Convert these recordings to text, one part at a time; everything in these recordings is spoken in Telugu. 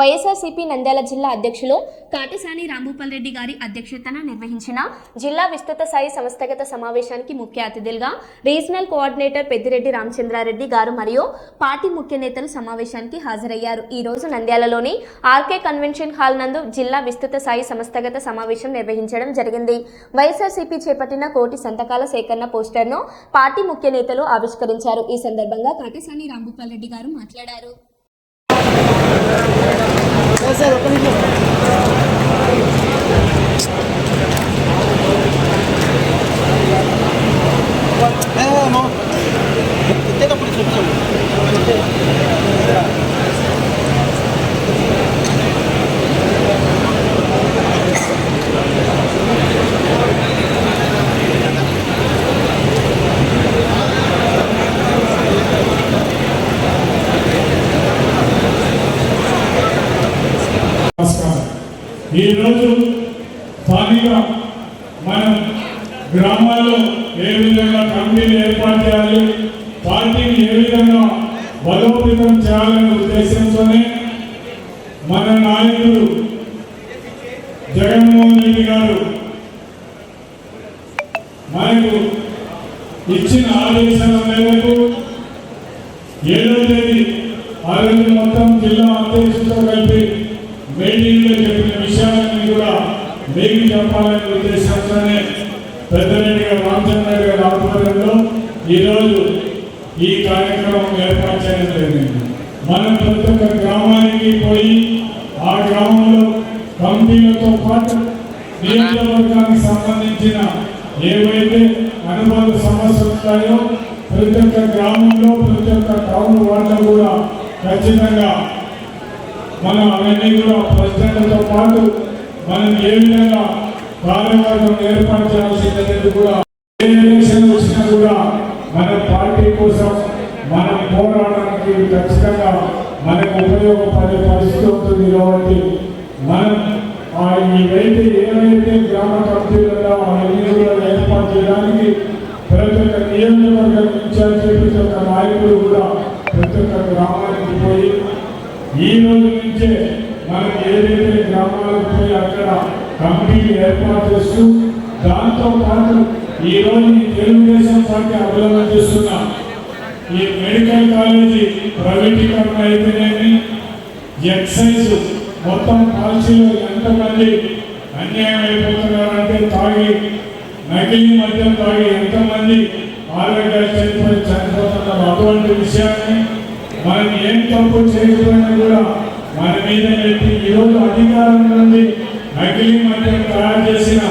వైఎస్ఆర్సీపీ నంద్యాల జిల్లా అధ్యక్షులు కాటసాని రాంభూపాల్ రెడ్డి గారి అధ్యక్షతన నిర్వహించిన జిల్లా విస్తృత స్థాయి సంస్థాగత సమావేశానికి ముఖ్య అతిథులుగా రీజనల్ కోఆర్డినేటర్ పెద్దిరెడ్డి రామచంద్రారెడ్డి గారు మరియు పార్టీ ముఖ్య నేతలు సమావేశానికి హాజరయ్యారు. ఈ రోజు నంద్యాలలోని ఆర్కే కన్వెన్షన్ హాల్ నందు జిల్లా విస్తృత స్థాయి సంస్థాగత సమావేశం నిర్వహించడం జరిగింది. వైఎస్ఆర్సీపీ చేపట్టిన కోటి సంతకాల సేకరణ పోస్టర్ను పార్టీ ముఖ్య నేతలు ఆవిష్కరించారు. ఈ సందర్భంగా కాటసాని రాంభూపాల్ రెడ్డి గారు మాట్లాడారు. ఈరోజు స్థానిక మనం గ్రామాల్లో ఏ విధంగా కమిటీలు ఏర్పాటు చేయాలి పార్టీని ఏ విధంగా బలోపేతం చేయాలనే ఉద్దేశంతోనే మన నాయకుడు జగన్మోహన్ రెడ్డి గారు మనకు ఇచ్చిన ఆదేశాల మేరకు ఏడో తేదీ ఆ రోజు మొత్తం జిల్లా అధ్యక్షులతో కలిపి మీటింగ్లో చెప్పిన విషయాలన్నీ కూడా మీకు చెప్పాలనే ఉద్దేశంతోనే పెద్దరెడ్డి గారు రామచంద్ర గారి ఆధ్వర్యంలో ఈరోజు ఈ కార్యక్రమం ఏర్పాటు చేయడం జరిగింది. మనం ప్రతి ఒక్క గ్రామానికి పోయి ఆ గ్రామంలో కమిటీలతో పాటు నియోజకవర్గానికి సంబంధించిన ఏవైతే అనుబంధ సమస్యలు ఉంటాయో ప్రతి ఒక్క గ్రామంలో ప్రతి ఒక్క టౌన్ వాళ్ళ కూడా ఖచ్చితంగా మనం అవన్నీ కూడా ప్రశ్నలతో పాటు మనం ఏ విధంగా కార్యవర్గం ఏర్పాటు చేయాల్సిందనేది కూడా ఏ ఎలక్షన్ వచ్చినా కూడా మన పార్టీ కోసం మనం పోరాడడానికి ఖచ్చితంగా మనకు ఉపయోగపడే పరిస్థితి ఉంటుంది కాబట్టి మనం ఆ ఇవైతే ఏవైతే గ్రామ కమిటీలలో అవన్నీ కూడా ఏర్పాటు చేయడానికి ప్రతి ఒక్క నియోజకవర్గం ఇన్ఛార్జి ప్రతి ఒక్క నాయకుడు కూడా ఈ రోజు నుంచే మనకి ఏదైతే గ్రామాలకు పోయి అక్కడ కమిటీలు ఏర్పాటు చేస్తూ దాంతో పాటు ఈ రోజు తెలుగుదేశం పార్టీ అభివృద్ధి చేస్తున్న. ఈ మెడికల్ కాలేజీ ప్రైవేటీకరణ అయితేనేమి ఎక్సైజ్ మొత్తం పాలసీలో ఎంతమంది అన్యాయం అయిపోతున్నారంటే తాగి నకిలీ మద్యం తాగి ఎంతమంది ఆరోగ్యాలు చనిపోయి చనిపోతున్నారు? అటువంటి విషయాన్ని మనం ఏం తప్పు చేయకపోయినా కూడా మన మీద పెట్టి ఈరోజు అధికారం నుండి నకిలీ మద్యం తయారు చేసిన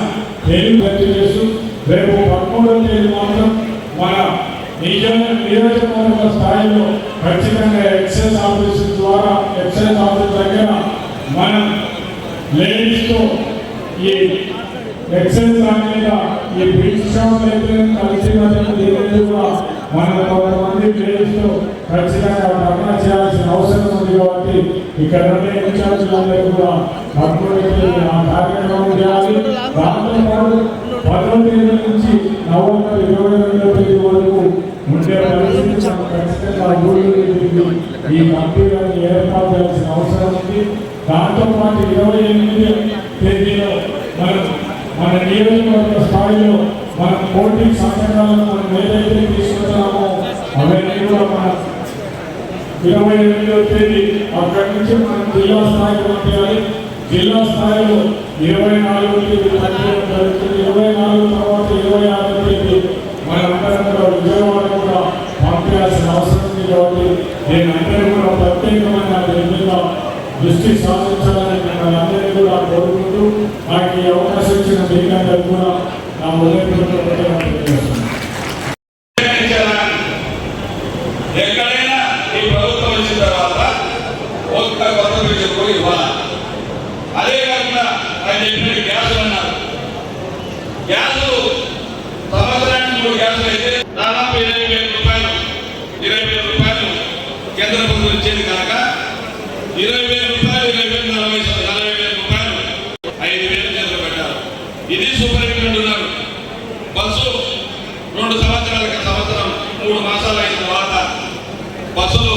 తెలుగు రద్దు చేస్తూ రేపు పదమూడవ తేదీ మాత్రం మన నిజ నియోజకవర్గ స్థాయిలో ఖచ్చితంగా ఎక్సైజ్ ఆఫీస్ ద్వారా ఎక్సైజ్ ఆఫీస్ దగ్గర మనం లేడీస్తో ఈ ఎక్సైజ్ మీద ఈ బీచ్ షాప్ అయితే కలిసి దీని కూడా మన కొంతమంది లేడీస్తో ఖచ్చితంగా ధర్నా చేయాల్సిన అవసరం ఉంది కాబట్టి ఇక్కడ ఉండే కూడా కమ్యూనిటీ ఆ కార్యక్రమం చేయాలి దాంతో పాటు పదో తేదీ నుంచి నవంబర్ ఇరవై రెండో తేదీ వరకు ఉండే పరిస్థితి ఖచ్చితంగా ఈ కంపెనీలను ఏర్పాటు చేయాల్సిన అవసరం ఉంది దాంతో పాటు ఇరవై ఎనిమిది తేదీలో మనం మన నియోజకవర్గ స్థాయిలో మన పోటీ సంఘటనలను మనం ఏదైతే తీసుకుంటున్నామో అవన్నీ కూడా మన ఇరవై ఎనిమిదవ తేదీ అక్కడి నుంచి మనం జిల్లా స్థాయికి పంపించాలి. జిల్లా స్థాయిలో ఇరవై నాలుగు తేదీ పంపించడం జరుగుతుంది. ఇరవై నాలుగు తర్వాత ఇరవై ఆరో తేదీ మనందరం కూడా విజయవాడ కూడా పంపించాల్సిన అవసరం ఉంది కాబట్టి నేను అందరూ కూడా ప్రత్యేకమైన విధంగా దృష్టి సాధించాలని మిమ్మల్ని అందరినీ కూడా కోరుకుంటూ నాకు ఈ అవకాశం ఇచ్చిన మీకందరూ కూడా అదే కాకుండా ఆయన చెప్పినట్టు గ్యాసులు అన్నారు. గ్యాసులు సంవత్సరానికి మూడు అయితే దాదాపు ఇరవై వేల రూపాయలు ఇరవై వేల రూపాయలు కేంద్ర ప్రభుత్వం ఇచ్చేది కనుక ఇరవై వేల ఇరవై నలభై నలభై వేల రూపాయలు ఐదు వేలు చేతులు ఇది సూపర్ అంటున్నారు బస్సు రెండు సంవత్సరాల సంవత్సరం మూడు మాసాలు అయిన తర్వాత బస్సులు